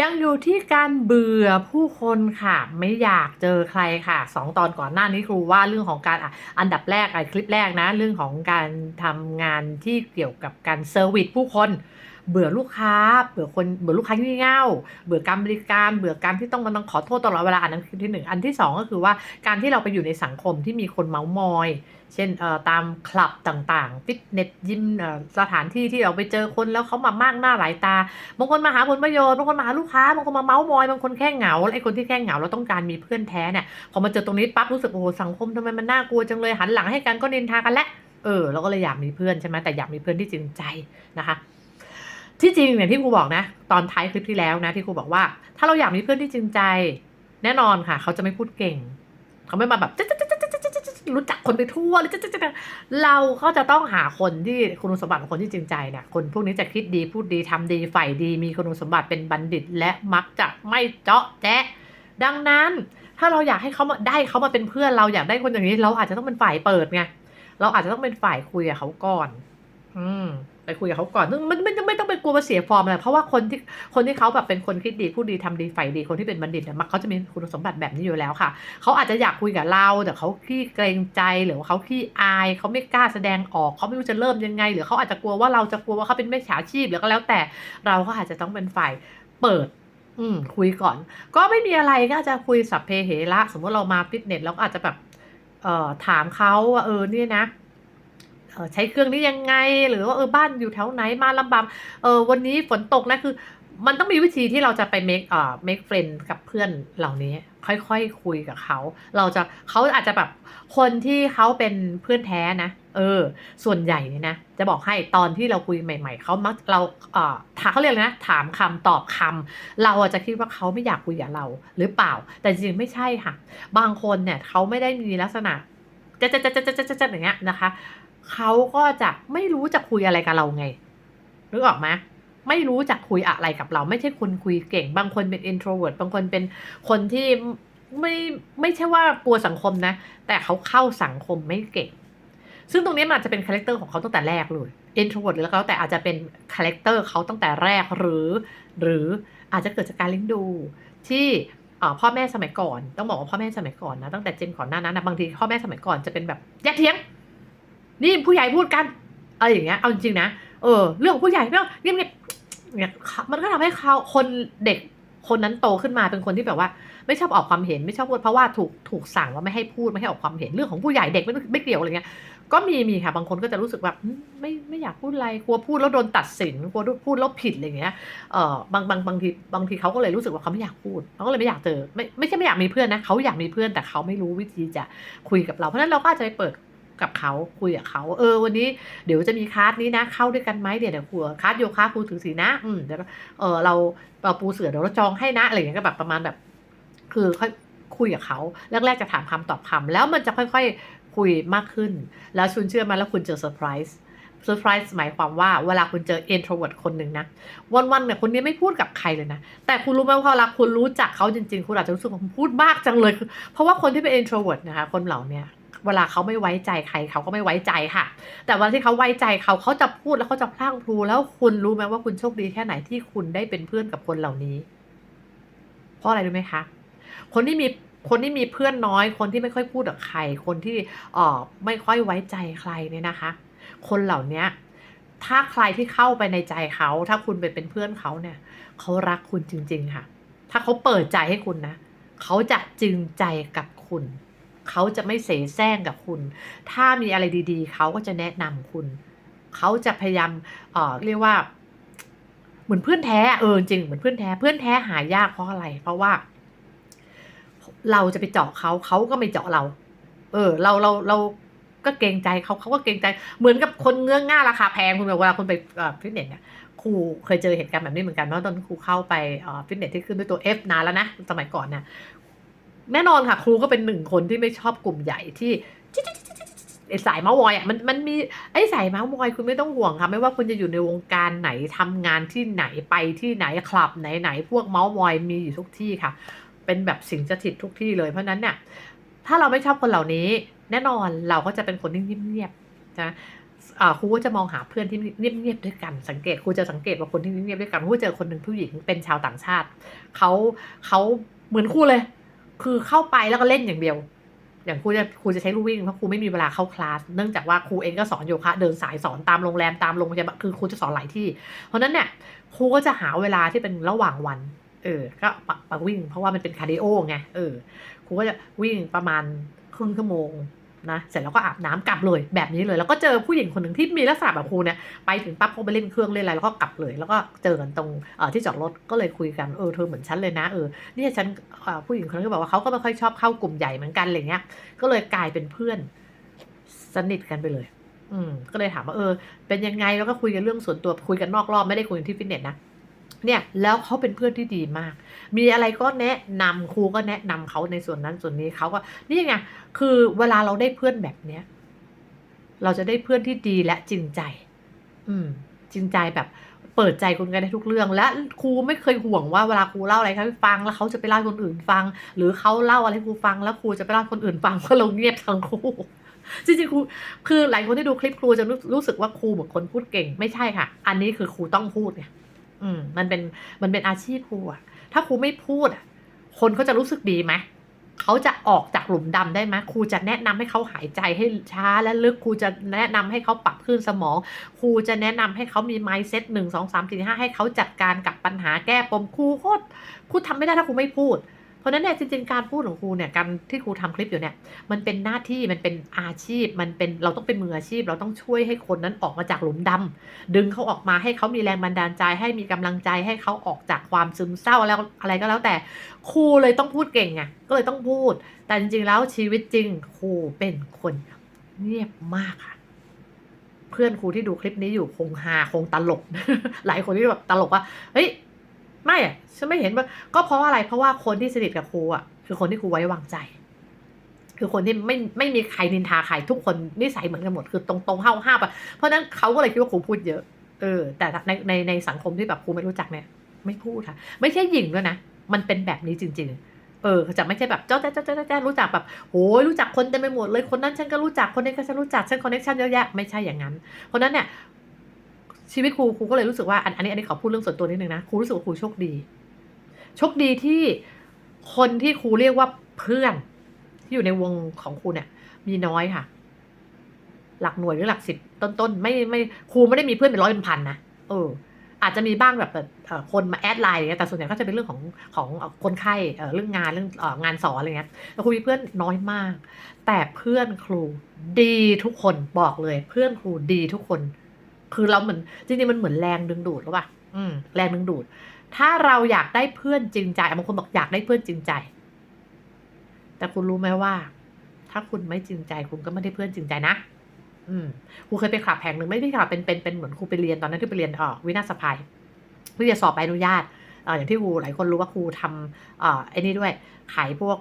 ยังอยู่ที่การเบื่อผู้คนค่ะ ไม่อยากเจอใครค่ะสองตอนก่อนหน้านี้ครูว่าเรื่องของการอันดับแรกอะคลิปแรกนะ เรื่องของการทำงานที่เกี่ยวกับการเซอร์วิสผู้คน เบื่อลูกค้า เบื่อคนเบื่อลูกค้างี่เง่าเบื่อการบริการ เบื่อการที่ต้องมาต้องขอโทษตลอดเวลาอันนั้นคือที่หนึ่งอันที่สองก็คือว่าการที่เราไปอยู่ในสังคมที่มีคนเมาส์มอย เช่นตามคลับต่างๆฟิตเนสยิมสถานที่ที่เราไปเจอคนแล้วเขามามากหน้าหลายตา บางคนมาหาผลประโยชน์ บางคนมาหาลูกค้า บางคนมาเมาส์มอย บางคนแค่เหงา ไอ้คนที่แค่เหงาเราต้องการมีเพื่อนแท้เนี่ย พอมาเจอตรงนี้ปั๊บรู้สึกโอ้โหสังคมทำไมมันน่ากลัวจังเลย หันหลังให้กันก็นินทากันและ เออเราก็เลยอยากมีเพื่อนใช่ไหมแต่อยากมีเพื่อนที่จริงใจนะคะ ที่จริงเนี่ยที่ครูบอกนะ ตอนท้ายคลิปที่แล้วนะที่ครูบอกว่า ถ้าเราอยากมีเพื่อนที่จริงใจ แน่นอนค่ะ เขาจะไม่พูดเก่ง เขาไม่มาแบบจ๊ะจ๊ะจ๊ะ รู้จักคนไปทั่วเลยจ๊ะจ๊ะจ๊ะจ๊เราก็จะต้องหาคนที่คุณสมบัติของคนที่จริงใจเนี่ยคนพวกนี้จะคิดดีพูดดีทำดีฝ่ายดีมีคุณสมบัติเป็นบัณฑิต และมักจะไม่เจาะแจ๊ะดังนั้นถ้าเราอยากให้เขามาได้เขามาเป็นเพื่อนเราอยากได้คนอย่างนี้ เราอาจจะต้องเป็นฝ่ายเปิดไงเราอาจจะต้องเป็นฝ่ายคุยกับเขาก่อน อืม ไปคุยกับเขาก่อนมันไม่ไม่ไม่ต้องไปกลัวมาเสียฟอร์มอะไรเพราะว่าคนที่คนที่เขาแบบเป็นคนคิดดีพูดดีทำดีใฝ่ดีคนที่เป็นบัณฑิตเนี่ยมักเขาจะมีคุณสมบัติแบบนี้อยู่แล้วค่ะ เขาอาจจะอยากคุยกับเราแต่เขาขี้เกรงใจหรือว่าเขาขี้อายเขาไม่กล้าแสดงออกเขาไม่รู้จะเริ่มยังไง หรือเขาอาจจะกลัวว่าเราจะกลัวว่าเขาเป็นไม่ฉาชีพหรือก็แล้วแต่เราก็อาจจะต้องเป็นฝ่ายเปิดอืมคุยก่อน ก็ไม่มีอะไรก็จะคุยสัพเพเหระสมมติเรามาฟิตเนสเราก็อาจจะแบบเอ่อถามเขาว่าเออเนี่ยนะ ใช้เครื่องนี้ยังไง หรือว่าเออบ้านอยู่แถวไหนมาลำบากเออวันนี้ฝนตกนะคือ มันต้องมีวิธีที่เราจะไป make เอ่อ make friend กับเพื่อนเหล่านี้ ค่อยๆคคุยกับเขา เราจะเขาอาจจะแบบคนที่เขาเป็นเพื่อนแท้นะเออ ส่วนใหญ่เนี่ยนะจะบอกให้ตอนที่เราคุยใหม่ ๆเขามักเราเอ่อถามเขาเรียกอะไรนะ ถามคำตอบคำเราอาจจะคิดว่าเขาไม่อยากคุยกับเราหรือเปล่า แต่จริงไม่ใช่ค่ะ บางคนเนี่ยเขาไม่ได้มีลักษณะจะจะจะจะจะจะจะอย่างเงี้ยนะคะ เขาก็จะไม่รู้จะคุยอะไรกับเราไงนึกออกไหมไม่รู้จะคุยอะไรกับเรา ไม่ใช่คนคุยเก่ง บางคนเป็น introvert บางคนเป็นคนที่ไม่ไม่ใช่ว่ากลัวสังคมนะ แต่เขาเข้าสังคมไม่เก่ง ซึ่งตรงนี้มันอาจจะเป็นคาแรคเตอร์ของเขาตั้งแต่แรกเลย introvert หรือแล้วแต่อาจจะเป็นคาแรคเตอร์เขาตั้งแต่แรกหรือ หรืออาจจะเกิดจากการเลี้ยงดูที่พ่อแม่สมัยก่อน ต้องบอกว่าพ่อแม่สมัยก่อนนะตั้งแต่เจนก่อนหน้านั้นนะบางทีพ่อแม่สมัยก่อนจะเป็นแบบอย่าเถียง นี่ผู้ใหญ่พูดกันอะไรอย่างเงี้ยเอาจริงๆนะเออ เรื่องของผู้ใหญ่เรื่องเงียบๆเนี่ยมันก็ทำให้เขาคนเด็กคนนั้นโตขึ้นมาเป็นคนที่แบบว่า ไม่ชอบออกความเห็นไม่ชอบพูดเพราะว่าถูกถูกสั่งว่าไม่ให้พูดไม่ให้ออกความเห็นเรื่องของผู้ใหญ่เด็กไม่ไม่เกี่ยวอะไรเงี้ยก็มีมีค่ะบางคนก็จะรู้สึกแบบไม่ไม่อยากพูดอะไรกลัวพูดแล้วโดนตัดสินกลัวพูดแล้วผิดอะไรเงี้ยเออบางบางบางทีบางทีเขาก็เลยรู้สึกว่าเขาไม่อยากพูดเขาก็เลยไม่อยากเจอไม่ไม่ใช่ไม่อยากมีเพื่อนนะเขาอยากมีเพื่อนแต่เขาไม่รู้วิธีจะคุยกับเราเพราะนั้นเราก็อาจจะไปเปิด กับเขาคุยกับเขาเออวันนี้เดี๋ยวจะมีคลาสนี้นะเข้าด้วยกันไหมเดี๋ยวเดี๋ยวครูคลาสโยคะครูถือสีนะอืมเดี๋ยวเออเราเราปูเสือเดี๋ยวเราจองให้นะอะไรอย่างเงี้ยก็แบบประมาณแบบ คือค่อยคุยกับเขาแรกๆจะถามคำตอบคำแล้วมันจะค่อยๆคุยมากขึ้น แล้วชุนเชื่อมาแล้วคุณเจอเซอร์ไพรส์เซอร์ไพรส์หมายความว่าเวลาคุณเจอ introvert คนหนึ่งนะ วันๆเนี่ยคนนี้ไม่พูดกับใครเลยนะ แต่คุณรู้ไหมว่าพอเวลาคุณรู้จักเขาจริงๆ คุณอาจจะรู้สึกว่าพูดมากจังเลย เพราะว่าคนที่เป็น introvert นะคะ คนเหล่านี้ เวลาเขาไม่ไว้ใจใครเขาก็ไม่ไว้ใจค่ะ แต่วันที่เขาไว้ใจเขาเขาจะพูดแล้วเขาจะพลั่งพลูแล้วคุณรู้ไหมว่าคุณโชคดีแค่ไหนที่คุณได้เป็นเพื่อนกับคนเหล่านี้ เพราะอะไรรู้ไหมคะ คนที่มีคนที่มีเพื่อนน้อย คนที่ไม่ค่อยพูดกับใคร คนที่ออไม่ค่อยไว้ใจใครเนี่ยนะคะ คนเหล่านี้ถ้าใครที่เข้าไปในใจเขา ถ้าคุณไปเป็นเพื่อนเขาเนี่ยเขารักคุณจริง ๆ ค่ะ ถ้าเขาเปิดใจให้คุณนะเขาจะจริงใจกับคุณ เขาจะไม่เสแสร้งกับคุณ ถ้ามีอะไรดีๆ เขาก็จะแนะนำคุณ เขาจะพยายามเอ่อเรียกว่า เหมือนเพื่อนแท้เออจริงเหมือนเพื่อนแท้ เพื่อนแท้หายากเพราะอะไร เพราะว่า เราจะไปเจาะเขาเขาก็ไม่เจาะเรา เออ เราเราเราก็เกรงใจเขาเขาก็เกรงใจ เหมือนกับคนเงื้อง่าราคาแพงคุณแบบเวลาคุณไปฟิตเนสเนี่ยครูเคยเจอเหตุการณ์แบบนี้เหมือนกันเพราะตอนครูเข้าไปฟิตเนสที่ขึ้นด้วยตัว F นานแล้วนะสมัยก่อนเนี่ย แน่นอนค่ะครูก็เป็นหนึ่งคนที่ไม่ชอบกลุ่มใหญ่ที่ไอ้สายเมาส์มอยอะมันมันมีไอ้สายเมาส์มอยคุณไม่ต้องห่วงค่ะ ไม่ว่าคุณจะอยู่ในวงการไหนทำงานที่ไหนไปที่ไหนคลับไหนไหนพวกเมาส์มอยมีอยู่ทุกที่ค่ะ เป็นแบบสิงสถิตทุกที่เลยเพราะนั้นเนี่ยถ้าเราไม่ชอบคนเหล่านี้ แน่นอนเราก็จะเป็นคนที่เงียบๆนะครูก็จะมองหาเพื่อนที่เงียบๆด้วยกัน สังเกตครูจะสังเกตว่าคนที่เงียบๆด้วยกันครูเจอคนหนึ่งผู้หญิงเป็นชาวต่างชาติเขาเขาเหมือนครูเลย คือเข้าไปแล้วก็เล่นอย่างเดียว อย่างครูจะครูจะใช้ลูวิ่งเพราะครูไม่มีเวลาเข้าคลาส เนื่องจากว่าครูเองก็สอนโยคะ เดินสายสอนตามโรงแรมตามโรงพยาบาลคือครูจะสอนหลายที่ เพราะนั้นเนี่ยครูก็จะหาเวลาที่เป็นระหว่างวัน เออ ก็ปะปวิ่ง เพราะว่ามันเป็นคาร์ดิโอไง เออ ครูก็จะวิ่งประมาณครึ่งชั่วโมง นะเสร็จแล้วก็อาบน้ำกลับเลยแบบนี้เลยแล้วก็เจอผู้หญิงคนหนึ่งที่มีลักษณะแบบครูเนี่ยไปถึงปั๊บเขาไปเล่นเครื่องเล่นอะไรแล้วก็กลับเลย แล้วก็เจอกันตรงที่จอดรถก็เลยคุยกันเออเธอเหมือนฉันเลยนะเออเนี่ยฉันผู้หญิงคนนั้นก็บอกว่าเขาก็ไม่ค่อยชอบเข้ากลุ่มใหญ่เหมือนกันอะไรเงี้ยก็เลยกลายเป็นเพื่อนสนิทกันไปเลย อืมก็เลยถามว่าเออ เป็นยังไงแล้วก็คุยกันเรื่องส่วนตัวคุยกันนอกรอบไม่ได้คุยกันที่ฟิตเนสนะ เนี่ยแล้วเขาเป็นเพื่อนที่ดีมาก มีอะไรก็แนะนำครูก็แนะนำเขาในส่วนนั้นส่วนนี้เขาก็นี่ไงคือเวลาเราได้เพื่อนแบบเนี้ยเราจะได้เพื่อนที่ดีและจริงใจ อืม จริงใจแบบเปิดใจคุยกันได้ทุกเรื่อง และครูไม่เคยห่วงว่าเวลาครูเล่าอะไรให้ฟังแล้วเขาจะไปเล่าคนอื่นฟัง หรือเขาเล่าอะไรครูฟัง แล้วครูจะไปเล่าคนอื่นฟังเพราะเราเงียบทั้งคู่จริงๆครูคือหลายคนที่ดูคลิปครูจะรู้รู้สึกว่าครูเหมือนคนพูดเก่ง ไม่ใช่ค่ะ อันนี้คือครูต้องพูดไง อืมมันเป็นมันเป็นอาชีพครูอะถ้าครูไม่พูดอะคนเขาจะรู้สึกดีไหมเขาจะออกจากหลุมดำได้ไหมครูจะแนะนำให้เขาหายใจให้ช้าและลึกครูจะแนะนำให้เขาปรับขึ้นสมอง ครูจะแนะนำให้เขามีไม้เซตหนึ่งสองสามสี่ห้าให้เขาจัดการกับปัญหาแก้ปมครูโคตรครูทำไม่ได้ถ้าครูไม่พูด ราะนั้นเนี่ยจริงๆการพูดของครูเนี่ยการที่ครูทำคลิปอยู่เนี่ยมันเป็นหน้าที่มันเป็นอาชีพ มันเป็นเราต้องเป็นมืออาชีพ เราต้องช่วยให้คนนั้นออกมาจากหลุมดำดึงเขาออกมาให้เขามีแรงบันดาลใจ ให้มีกำลังใจให้เขาออกจากความซึมเศร้าแล้วอะไรก็แล้วแต่ครูเลยต้องพูดเก่งไงก็เลยต้องพูด แต่จริงๆแล้วชีวิตจริงครูเป็นคนเงียบมากค่ะเพื่อนครูที่ดูคลิปนี้อยู่คงฮาคงตลก หลายคนที่แบบตลกว่าเฮ้ย ไม่ฉันไม่เห็นว่าก็เพราะอะไรเพราะว่าคนที่สนิทกับครูอะคือคนที่ครูไว้วางใจ คือคนที่ไม่ไม่มีใครนินทาใครทุกคนนิสัยเหมือนกันหมดคือตรงตรงห้าวห้าไปเพราะนั้นเขาก็เลยคิดว่าครูพูดเยอะเออแต่ในในในสังคมที่แบบครูไม่รู้จักเนี่ย ไม่พูดค่ะ ไม่ใช่หญิงด้วยนะ มันเป็นแบบนี้จริง ๆเออจะไม่ใช่แบบเจ้าแจ๊เจ้าแจ๊เจ้าแจ๊ะรู้จักแบบโอ้ยรู้จักคนเต็มไปหมดเลยคนนั้นฉันก็รู้จักคนนี้ก็ฉันรู้จักฉันคอนเนคชั่นเยอะแยะไม่ใช่อย่างนั้นเพราะนั้นเนี่ย ชีวิตครูครูก็เลยรู้สึกว่าอันนี้อันนี้ขอพูดเรื่องส่วนตัวนิดนึงนะครูรู้สึกว่าครูโชคดี โชคดีที่คนที่ครูเรียกว่าเพื่อน ที่อยู่ในวงของครูเนี่ย มีน้อยค่ะ หลักหน่วยหรือหลักสิบต้นๆไม่ไม่ครูไม่ได้มีเพื่อนเป็นร้อยเป็นพันนะเออ อาจจะมีบ้างแบบเอ่อคนมาแอดไลน์อะไรเงี้ยแต่ส่วนใหญ่ก็จะเป็นเรื่องของของคนไข้เรื่องงานเรื่องงานสอนอะไรเงี้ยแต่ครูมีเพื่อนน้อยมาก แต่เพื่อนครูดีทุกคนบอกเลย เพื่อนครูดีทุกคน คือเราเหมือนจริงๆมันเหมือนแรงดึงดูดหรือเปล่าอืมแรงดึงดูด ถ้าเราอยากได้เพื่อนจริงใจบางคนบอกอยากได้เพื่อนจริงใจ แต่คุณรู้ไหมว่า ถ้าคุณไม่จริงใจ คุณก็ไม่ได้เพื่อนจริงใจนะอืมครูเคยไปขับแห่งหนึ่งไม่ได้ขับเป็นเป็นเป็นเหมือนครูไปเรียนตอนนั้นที่ไปเรียนเอ่อวินาศภัยเพื่อจะสอบใบอนุญาตเอ่ออย่างที่ครูหลายคนรู้ว่าครูทำเอ่อไอ้นี่ด้วยขายพวก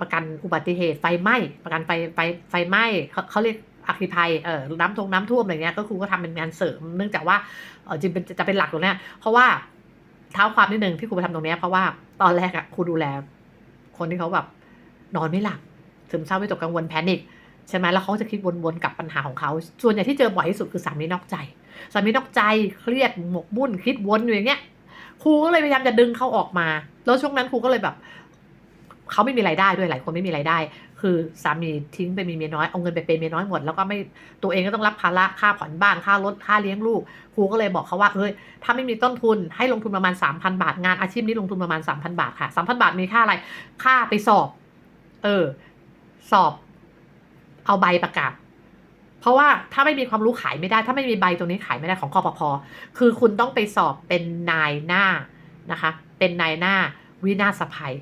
ประกันอุบัติเหตุไฟไหม้ประกันไฟไฟไฟไหม้เขาเขาเรียก อัคคีภัยเอ่อน้ำทงน้ำท่วมอะไรเงี้ยก็ครูก็ทำเป็นงานเสริม เนื่องจากว่าเออจริงเป็นจะเป็นหลักตรงเนี้ยเพราะว่าเท้าความนิดนึงที่ครูไปทำตรงเนี้ยเพราะว่าตอนแรกอะครูดูแล คนที่เขาแบบนอนไม่หลับซึมเศร้าไม่ตกกังวลแพนิคใช่ไหมแล้วเขาจะคิดวนๆกับปัญหาของเขา ส่วนใหญ่ที่เจอบ่อยที่สุดคือสามีนอกใจ สามีนอกใจเครียดหมกมุ่นคิดวนอยู่อย่างเงี้ย ครูก็เลยพยายามจะดึงเขาออกมา แล้วช่วงนั้นครูก็เลยแบบเขาไม่มีรายได้ด้วยหลายคนไม่มีรายได้ คือสามีทิ้งไปมีเมียน้อยเอาเงินไปเป็นเมียน้อยหมดแล้วก็ไม่ตัวเองก็ต้องรับภาระค่าผ่อนบ้านค่ารถค่าเลี้ยงลูกครูก็เลยบอกเขาว่าเฮ้ยถ้าไม่มีต้นทุนให้ลงทุนประมาณ 3,000 บาทงานอาชีพนี้ลงทุนประมาณ 3,000 บาทค่ะ 3,000 บาทมีค่าอะไร ค่าไปสอบ เออ สอบ เอาใบประกาศเพราะว่าถ้าไม่มีความรู้ขายไม่ได้ ถ้าไม่มีใบตรงนี้ขายไม่ได้ของคอปพคือคุณต้องไปสอบเป็นนายหน้านะคะ เป็นนายหน้าวินาศภัย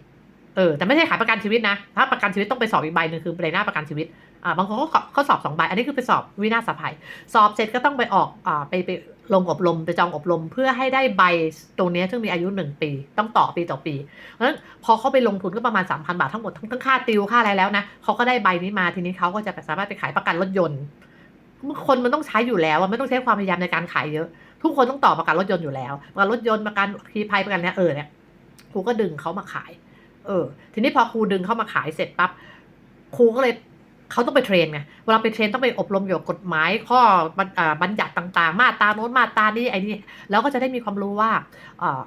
ออแต่ไม่ใช่ขายประกันชีวิตนะ ถ้าประกันชีวิตต้องไปสอบอีกใบหนึ่งคือใบหน้าประกันชีวิตอ่าบางคนก็เขาสอบสองใบ อันนี้คือไปสอบวินาศภัย สอบเสร็จก็ต้องไปออกอ่าไปไปลงอบรมไปจองอบรม เพื่อให้ได้ใบตรงนี้ซึ่งมีอายุหนึ่งปี ต้องต่อปีต่อปีเพราะฉะนั้นพอเขาไปลงทุนก็ประมาณ 3,000 บาททั้งหมดทั้งทั้งค่าติวค่าอะไรแล้วนะเขาก็ได้ใบนี้มาทีนี้เขาก็จะสามารถไปขายประกันรถยนต์คนมันต้องใช้อยู่แล้วไม่ต้องใช้ความพยายามในการขายเยอะ ทุกคนต้องต่อประกันรถยนต์อยู่แล้วประกันรถยนต์ประกันคีภัยประกันเนี้ยเออเนี่ยครูก็ดึงเขามาขาย เออ ทีนี้พอครูดึงเข้ามาขายเสร็จปั๊บครูก็เลยเขาต้องไปเทรนไง เวลาไปเทรนต้องไปอบรมเกี่ยวกับกฎหมายข้อบัญอ่าบัญญัติต่างๆ มาตราโน้นมาตรานี้ไอ้นี่ แล้วก็จะได้มีความรู้ว่าเอ่อ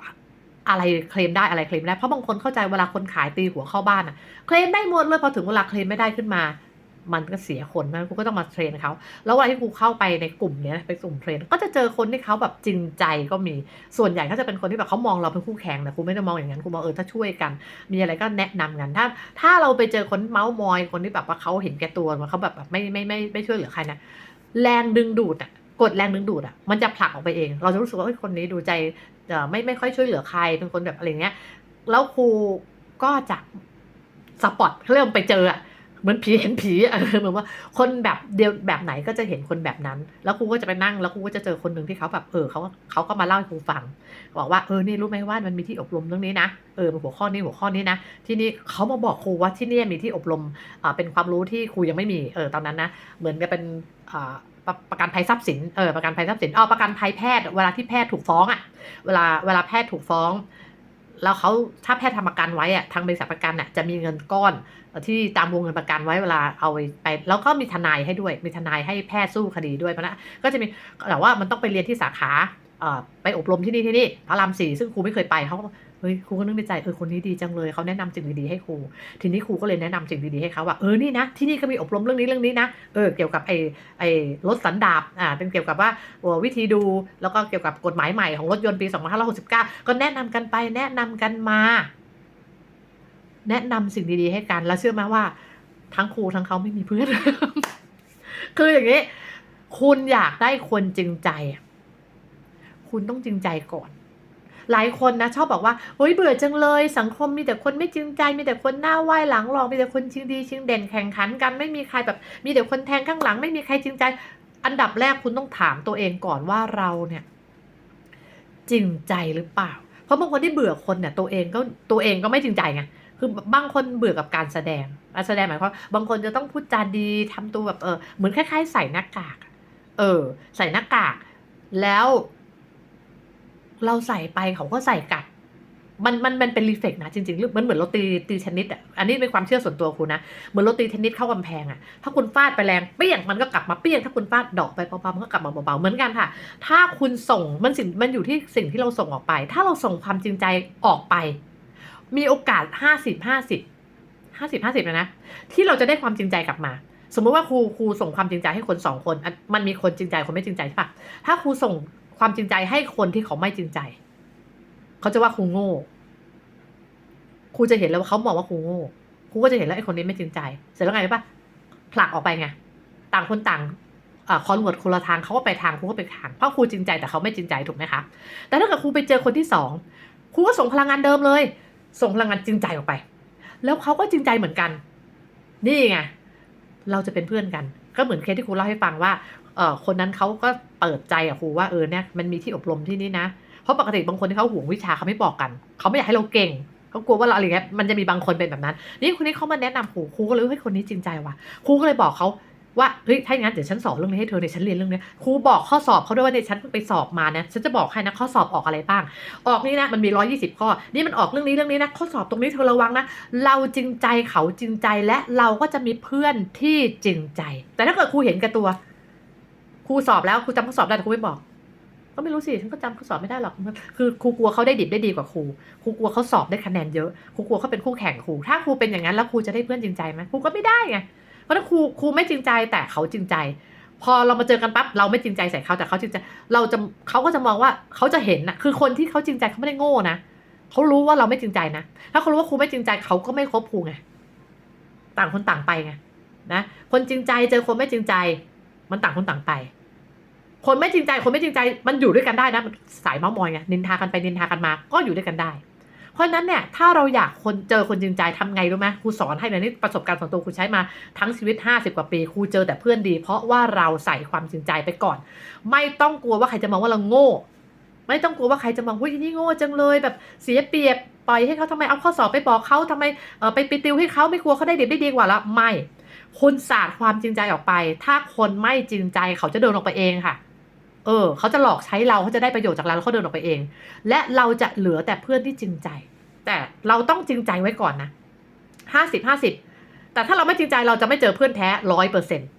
อะไรเคลมได้อะไรเคลมไม่ได้ เพราะบางคนเข้าใจเวลาคนขายตีหัวเข้าบ้านอะเคลมได้หมดเลยพอถึงเวลาเคลมไม่ได้ขึ้นมา มันก็เสียคนนะกูก็ต้องมาเทรนเขา แล้วเวลาที่กูเข้าไปในกลุ่มเนี้ยไปกลุ่มเทรน ก็จะเจอคนที่เขาแบบจริงใจก็มี ส่วนใหญ่เขาจะเป็นคนที่แบบเขามองเราเป็นคู่แข่งนะกูไม่ได้มองอย่างนั้น กูมองเออถ้าช่วยกัน มีอะไรก็แนะนำกัน ถ้า ถ้าเราไปเจอคนเมาส์มอย คนที่แบบว่าเขาเห็นแก่ตัวว่าเขาแบบแบบไม่ไม่ไม่ไม่ช่วยเหลือใครนะ แรงดึงดูดอะ กดแรงดึงดูดอะ มันจะผลักออกไปเอง เราจะรู้สึกว่าเฮ้ยคนนี้ดูใจเอ่อไม่ไม่ค่อยช่วยเหลือใคร เป็นคนแบบอะไรเงี้ย แล้วครูก็จะสปอตเขาเรียกว่าไปเจออะ เหมือนผีเห็นผีเออเหมือนว่าคนแบบเดียวแบบไหนก็จะเห็นคนแบบนั้น แล้วครูก็จะไปนั่งแล้วครูก็จะเจอคนหนึ่งที่เขาแบบเออเขาเขาก็มาเล่าให้ครูฟัง บอกว่าเออนี่รู้ไหมว่ามันมีที่อบรมเรื่องนี้นะเออหัวข้อนี้หัวข้อนี้นะ ที่นี่เขามาบอกครูว่าที่นี่มีที่อบรมอ่าเป็นความรู้ที่ครูยังไม่มีเออตอนนั้นนะเหมือนกับเป็นอ่าประประกันภัยทรัพย์สิน เออ ประกันภัยทรัพย์สินอ๋อประกันภัยแพทย์ เวลาที่แพทย์ถูกฟ้องอะ่ะ เวลา เวลาแพทย์ถูกฟ้อง แล้วเขาถ้าแพทย์ทำประกันไว้อะทางบริษัทประกันน่ะจะมีเงินก้อนที่ตามวงเงินประกันไว้เวลาเอาไป แล้วก็มีทนายให้ด้วย มีทนายให้แพทย์สู้คดีด้วยเพราะนะก็จะมีแต่ว่ามันต้องไปเรียนที่สาขาไปอบรมที่นี่ที่นี่พระรามสี่ซึ่งครูไม่เคยไปเขา เฮ้ยครูก็นึกในใจเออคนนี้ดีจังเลยเขาแนะนำสิ่งดีๆให้ครูทีนี้ครูก็เลยแนะนำสิ่งดีๆให้เขาว่าเออนี่นะที่นี่ก็มีอบรมเรื่องนี้เรื่องนี้นะเออเกี่ยวกับไอ้ไอ้รถสันดาปอ่าเป็นเกี่ยวกับว่าวิธีดูแล้วก็เกี่ยวกับกฎหมายใหม่ของรถยนต์ปี 2569 ก็แนะนำกันไปแนะนำกันมา แนะนำสิ่งดีๆให้กันแล้วเชื่อไหมว่า ทั้งครูทั้งเขาไม่มีเพื่อนคืออย่างนี้ คุณอยากได้คนจริงใจอะคุณต้องจริงใจก่อน หลายคนนะชอบบอกว่าเฮ้ยเบื่อจังเลย สังคมมีแต่คนไม่จริงใจ มีแต่คนหน้าไหว้หลังหลอกมีแต่คนชิงดีชิงเด่นแข่งขันกันไม่มีใครแบบมีแต่คนแทงข้างหลัง ไม่มีใครจริงใจ อันดับแรกคุณต้องถามตัวเองก่อนว่าเราเนี่ยจริงใจหรือเปล่า เพราะบางคนที่เบื่อคนเนี่ยตัวเองก็ตัวเองก็ไม่จริงใจไงคือบางคนเบื่อกับการแสดงการแสดงหมายความว่าบางคนจะต้องพูดจาดีทำตัวแบบเออเหมือนคล้ายๆ ใส่หน้ากาก เออ ใส่หน้ากาก แล้ว เราใส่ไปเขาก็ใส่กลับ มันมันมันเป็นรีเฟกนะจริงๆมันเหมือนเราตีตีเทนนิสอะอันนี้เป็นความเชื่อส่วนตัวคุณนะเหมือนเราตีเทนนิสเข้ากำแพงอะถ้าคุณฟาดไปแรงเปี้ยงมันก็กลับมาเปี้ยงถ้าคุณฟาดดอกไปเบาๆมันก็กลับมาเบาๆเหมือนกันค่ะ ถ้าคุณส่งมันสิ่งมันอยู่ที่สิ่งที่เราส่งออกไป ถ้าเราส่งความจริงใจออกไป มีโอกาสห้าสิบห้าสิบห้าสิบห้าสิบนะนะที่เราจะได้ความจริงใจกลับมา สมมติว่าครูครูส่งความจริงใจให้คนสองคน มันมีคนจริงใจคนไม่จริงใจใช่ปะถ้าครูส่ง ความจริงใจให้คนที่เขาไม่จริงใจ เขาจะว่าครูโง่ครูจะเห็นแล้วว่าเขามองว่าครูโง่ครูก็จะเห็นแล้วไอ้คนนี้ไม่จริงใจ เสร็จแล้วไงปะผลักออกไปไงต่างคนต่างอคอนเวิร์ตคนละทางเขาก็ไปทางครูก็ไปทางเพราะครูจริงใจแต่เขาไม่จริงใจถูกไหมคะแต่ถ้าเกิดครูไปเจอคนที่สองครูก็ส่งพลังงานเดิมเลย ส่งพลังงานจริงใจออกไป แล้วเขาก็จริงใจเหมือนกัน นี่ไงเราจะเป็นเพื่อนกัน ก็เหมือนเคสที่ครูเล่าให้ฟังว่าเออคนนั้นเขาก็เปิดใจอะครูว่าเออเนี่ยมันมีที่อบรมที่นี่นะ เพราะปกติบางคนที่เขาห่วงวิชาเขาไม่บอกกัน เขาไม่อยากให้เราเก่งเขากลัวว่าเราอะไรเงี้ยมันจะมีบางคนเป็นแบบนั้น นี่คนนี้เขามาแนะนำครูครูก็เลยให้คนนี้จริงใจว่ะครูก็เลยบอกเขา ว่าเฮ้ยถ้าอย่างนั้นเดี๋ยวฉันสอนเรื่องนี้ให้เธอเนี่ยฉันเรียนเรื่องนี้ครูบอกข้อสอบเขาด้วยว่าเนี่ยฉันไปสอบมานะฉันจะบอกให้นะข้อสอบออกอะไรบ้าง ออกนี่นะมันมีร้อยี่สิบข้อ นี่มันออกเรื่องนี้เรื่องนี้นะข้อสอบตรงนี้เธอระวังนะเราจริงใจเขาจริงใจและเราก็จะมีเพื่อนที่จริงใจ แต่ถ้าเกิดครูเห็นแก่ตัวครูสอบแล้วครูจำข้อสอบได้แต่ครูไม่บอกก็ไม่รู้สิฉันก็จำข้อสอบไม่ได้หรอกคือครูกลัวเขาได้ดิบได้ดีกว่าครูครูกลัวเขาสอบได้คะแนนเยอะครูกลัวเขาเป็นคู่แข่งครูถ้าครูเป็นอย่างนั้นแล้วครูจะได้เพื่อนจริงใจไหมครูก็ไม่ได้ไง ราะครูครูไม่จริงใจแต่เขาจริงใจ พอเรามาเจอกันปั๊บเราไม่จริงใจใส่เขาแต่เขาจริงใจ เราจะเขาก็จะมองว่าเขาจะเห็นนะคือคนที่เขาจริงใจเขาไม่ได้โง่นะเขารู้ว่าเราไม่จริงใจนะถ้าเขารู้ว่าครูไม่จริงใจเขาก็ไม่คบครูไงต่างคนต่างไปไงนะคนจริงใจเจอคนไม่จริงใจ มันต่างคนต่างไป คนไม่จริงใจคนไม่จริงใจ มันอยู่ด้วยกันได้นะสายเมามอยไงนินทากันไปนินทากันมา ก็อยู่ด้วยกันได้ เพราะฉะนั้นเนี่ยถ้าเราอยากคนเจอคนจริงใจทำไงรู้ไหมครูสอนให้เลยนี่ประสบการณ์ส่วนตัวครูใช้มาทั้งชีวิต 50 กว่าปีครูเจอแต่เพื่อนดี เพราะว่าเราใส่ความจริงใจไปก่อน ไม่ต้องกลัวว่าใครจะมองว่าเราโง่ ไม่ต้องกลัวว่าใครจะมองว่าอีนี่โง่จังเลยแบบเสียเปรียบปล่อยให้เขาทำไมเอาข้อสอบไปบอกเขาทำไมเออไปไปติวให้เขาไม่กลัวเขาได้ดีได้ดีกว่าละไม่คุณสาดความจริงใจออกไป ถ้าคนไม่จริงใจเขาจะเดินออกไปเองค่ะ เออเขาจะหลอกใช้เราเขาจะได้ประโยชน์จากเราแล้วเขาเดินออกไปเอง และเราจะเหลือแต่เพื่อนที่จริงใจ แต่เราต้องจริงใจไว้ก่อนนะห้าสิบห้าสิบแต่ถ้าเราไม่จริงใจเราจะไม่เจอเพื่อนแท้ร้อยเปอร์เซ็นต์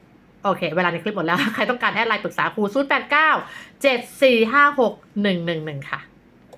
โอเค เวลาในคลิปหมดแล้ว ใครต้องการแอดไลน์ปรึกษาครู0 8 9 7 4 5 6 1 1 1ค่ะ